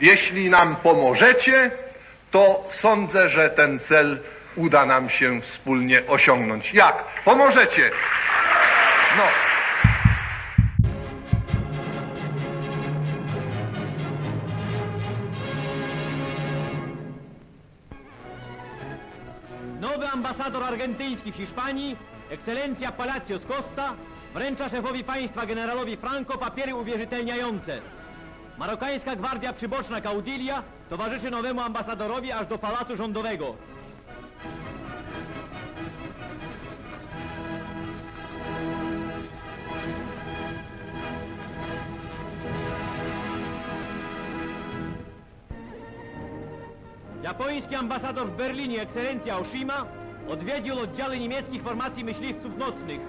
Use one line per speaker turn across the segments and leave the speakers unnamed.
Jeśli nam pomożecie, to sądzę, że ten cel uda nam się wspólnie osiągnąć. Jak? Pomożecie? No.
Nowy ambasador argentyński w Hiszpanii, ekscelencja Palacios Costa, wręcza szefowi państwa generalowi Franco papiery uwierzytelniające. Marokańska gwardia przyboczna Caudilia towarzyszy nowemu ambasadorowi aż do pałacu rządowego. Japoński ambasador w Berlinie, ekscelencja Oshima, odwiedził oddziały niemieckich formacji myśliwców nocnych.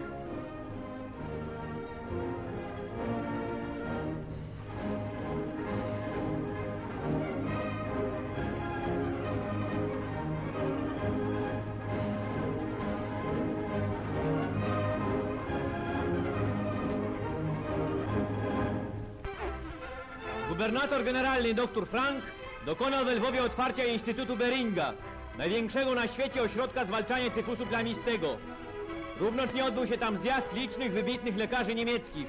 Gubernator generalny dr Frank dokonał we Lwowie otwarcia Instytutu Beringa, największego na świecie ośrodka zwalczania tyfusu plamistego. Równocześnie odbył się tam zjazd licznych, wybitnych lekarzy niemieckich.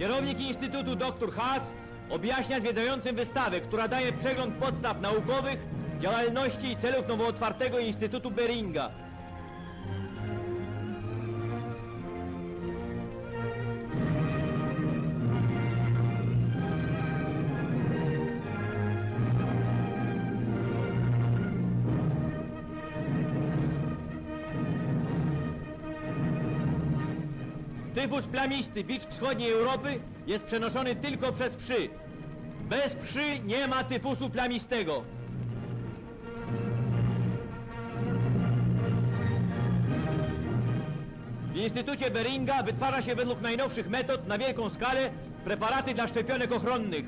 Kierownik Instytutu dr Haas objaśnia zwiedzającym wystawę, która daje przegląd podstaw naukowych, działalności i celów nowootwartego Instytutu Beringa. Tyfus plamisty, bicz wschodniej Europy, jest przenoszony tylko przez pszy. Bez pszy nie ma tyfusu plamistego. W Instytucie Beringa wytwarza się według najnowszych metod na wielką skalę preparaty dla szczepionek ochronnych.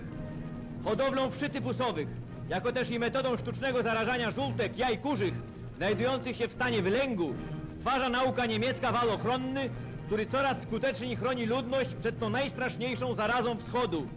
Hodowlą wszy tyfusowych, jako też i metodą sztucznego zarażania żółtek, jaj kurzych, znajdujących się w stanie wylęgu, stwarza nauka niemiecka wal ochronny, który coraz skuteczniej chroni ludność przed tą najstraszniejszą zarazą wschodu.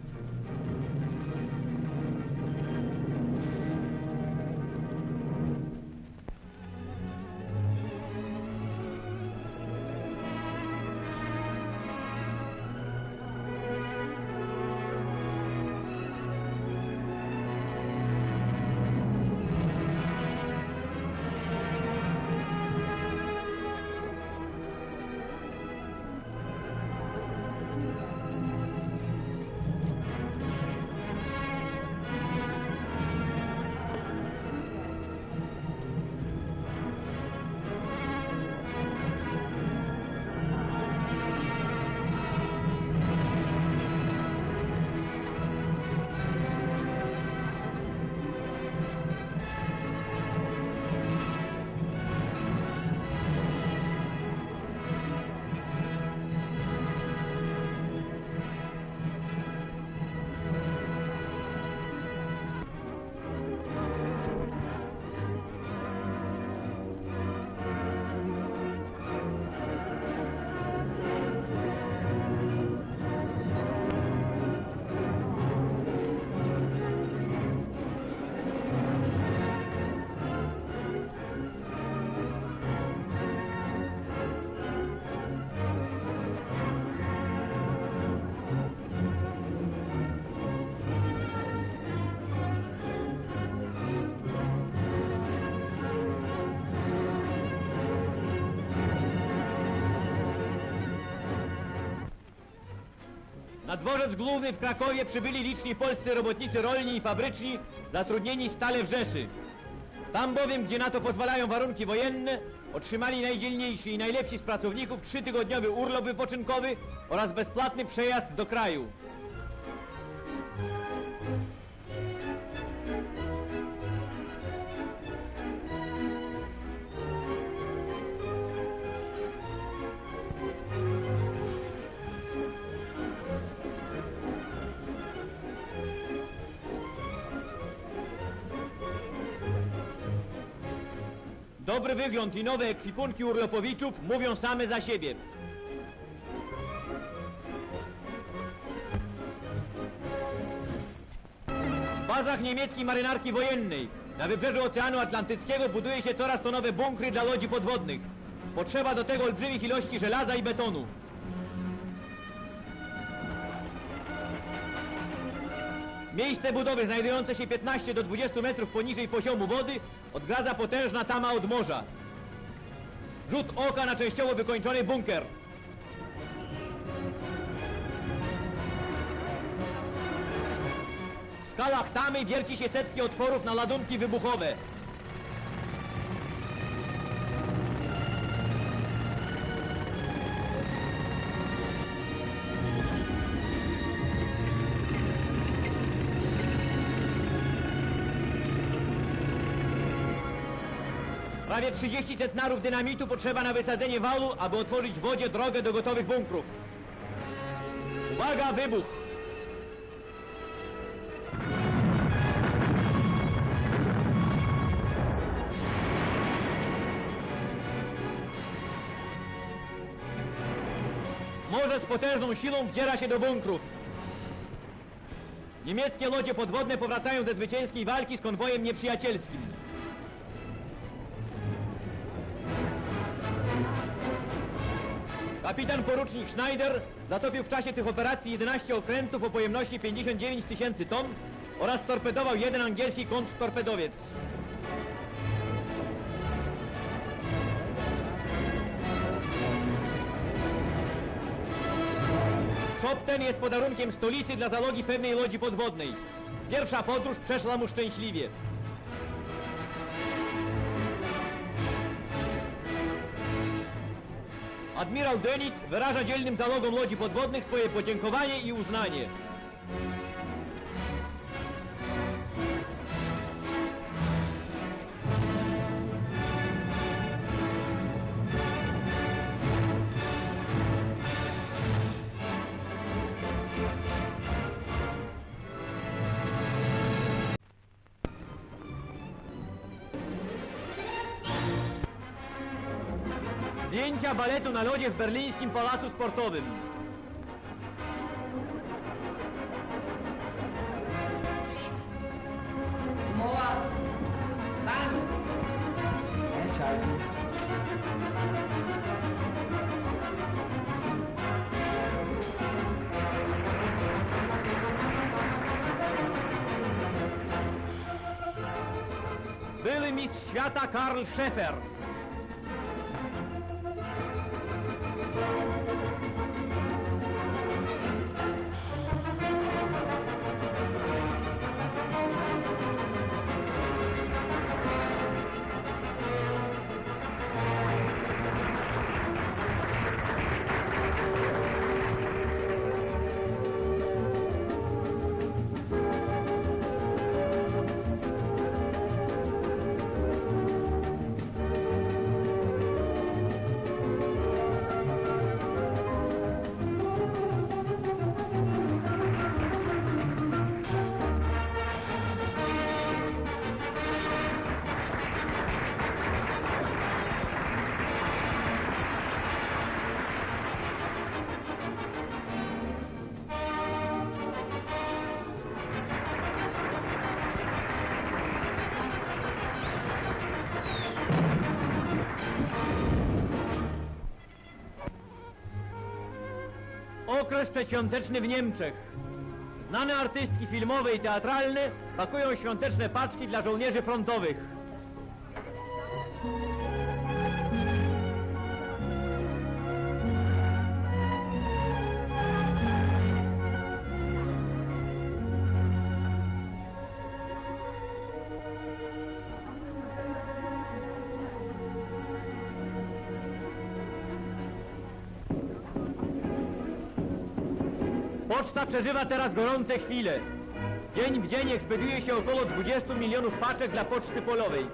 Na dworzec główny w Krakowie przybyli liczni polscy robotnicy rolni i fabryczni, zatrudnieni stale w Rzeszy. Tam bowiem, gdzie na to pozwalają warunki wojenne, otrzymali najdzielniejsi i najlepsi z pracowników trzytygodniowy urlop wypoczynkowy oraz bezpłatny przejazd do kraju. Dobry wygląd i nowe ekwipunki urlopowiczów mówią same za siebie. W bazach niemieckiej marynarki wojennej na wybrzeżu Oceanu Atlantyckiego buduje się coraz to nowe bunkry dla lodzi podwodnych. Potrzeba do tego olbrzymich ilości żelaza i betonu. Miejsce budowy znajdujące się 15 do 20 metrów poniżej poziomu wody odgradza potężna tama od morza. Rzut oka na częściowo wykończony bunkier. W skalach tamy wierci się setki otworów na ładunki wybuchowe. Prawie 30 centnarów dynamitu potrzeba na wysadzenie walu, aby otworzyć w wodzie drogę do gotowych bunkrów. Uwaga, wybuch! Morze z potężną siłą wdziera się do bunkrów. Niemieckie lodzie podwodne powracają ze zwycięskiej walki z konwojem nieprzyjacielskim. Kapitan porucznik Schneider zatopił w czasie tych operacji 11 okrętów o pojemności 59 tysięcy ton oraz torpedował jeden angielski kontrtorpedowiec. Szop ten jest podarunkiem stolicy dla załogi pewnej lodzi podwodnej. Pierwsza podróż przeszła mu szczęśliwie. Admirał Dönitz wyraża dzielnym załogom lodzi podwodnych swoje podziękowanie i uznanie. Zdjęcia baletu na lodzie w berlińskim Pałacu Sportowym. Były mistrz świata Karl Schaeffer. Okres przedświąteczny w Niemczech. Znane artystki filmowe i teatralne pakują świąteczne paczki dla żołnierzy frontowych. Poczta przeżywa teraz gorące chwile. Dzień w dzień ekspediuje się około 20 milionów paczek dla poczty polowej.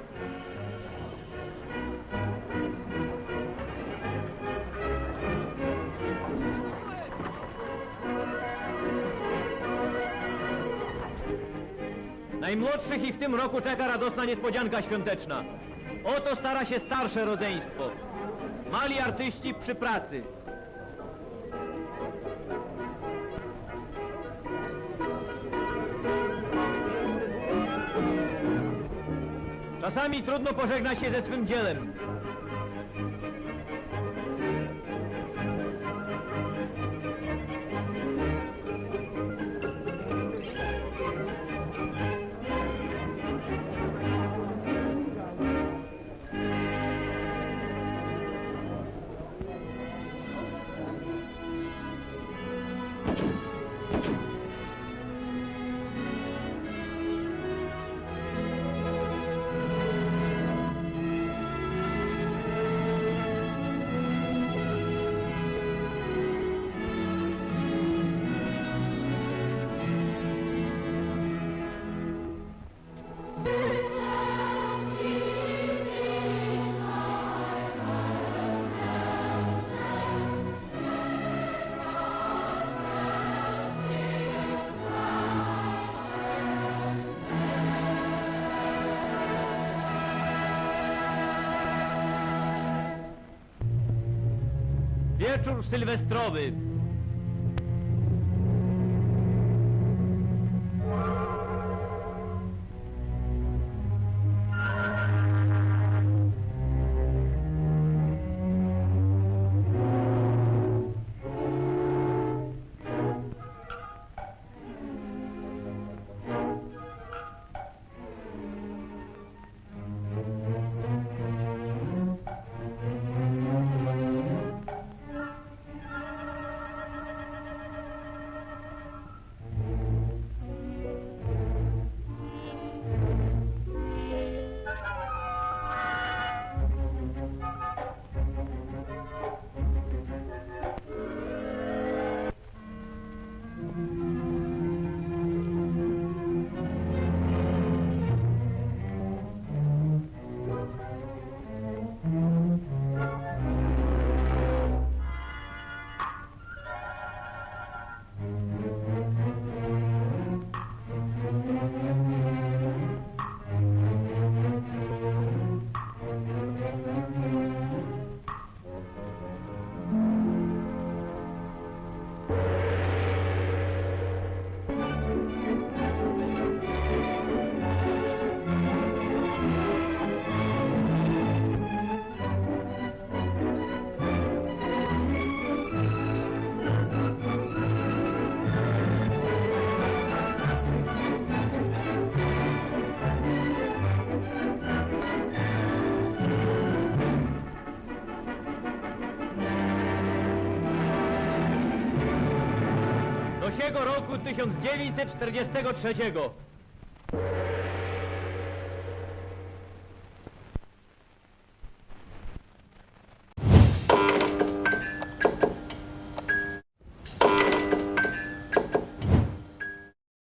Najmłodszych i w tym roku czeka radosna niespodzianka świąteczna. O to stara się starsze rodzeństwo. Mali artyści przy pracy. Czasami trudno pożegnać się ze swym dziełem. Wieczór sylwestrowy. Siego roku 1943